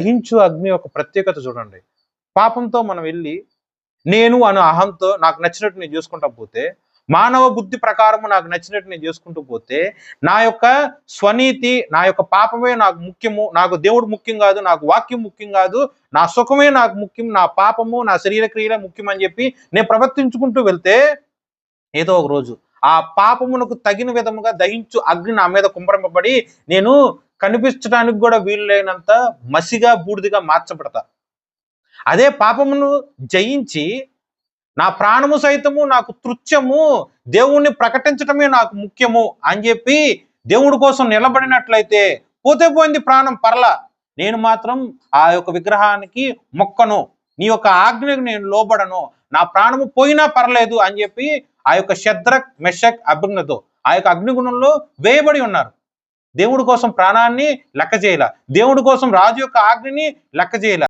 దహించు అగ్ని యొక్క ప్రత్యేకత చూడండి. పాపంతో మనం వెళ్ళి నేను అను అహంతో నాకు నచ్చినట్టు నేను చేసుకుంటా పోతే మానవ బుద్ధి ప్రకారము నాకు నచ్చినట్టు నేను చేసుకుంటూ పోతే నా యొక్క స్వనీతి నా యొక్క పాపమే నాకు ముఖ్యము నాకు దేవుడు ముఖ్యం కాదు నాకు వాక్యం ముఖ్యం కాదు నా సుఖమే నాకు ముఖ్యం నా పాపము నా శరీరక్రియలే ముఖ్యం అని చెప్పి నేను ప్రవర్తించుకుంటూ వెళ్తే ఏదో ఒక రోజు ఆ పాపమునకు తగిన విధముగా దహించు అగ్ని నా మీద కుంభరింపబడి నేను కనిపించడానికి కూడా వీలు లేనంత మసిగా బూడిదిగా మార్చబడతా. అదే పాపమును జయించి నా ప్రాణము సైతము నాకు తృత్యము దేవుణ్ణి ప్రకటించటమే నాకు ముఖ్యము అని చెప్పి దేవుడి కోసం నిలబడినట్లయితే పోతే పోయింది ప్రాణం పర్ల. నేను మాత్రం ఆ యొక్క విగ్రహానికి మొక్కను నీ యొక్క ఆజ్ఞకు నేను లోబడను నా ప్రాణము పోయినా పర్లేదు అని చెప్పి ఆ యొక్క శద్రక్ మెషక్ అభిజ్ఞతో ఆ యొక్క అగ్నిగుణంలో వేయబడి ఉన్నారు. దేవుడి కోసం ప్రాణాన్ని లెక్క చేయాల. దేవుడి కోసం రాజు యొక్క ఆజ్ఞని లెక్క చేయాల.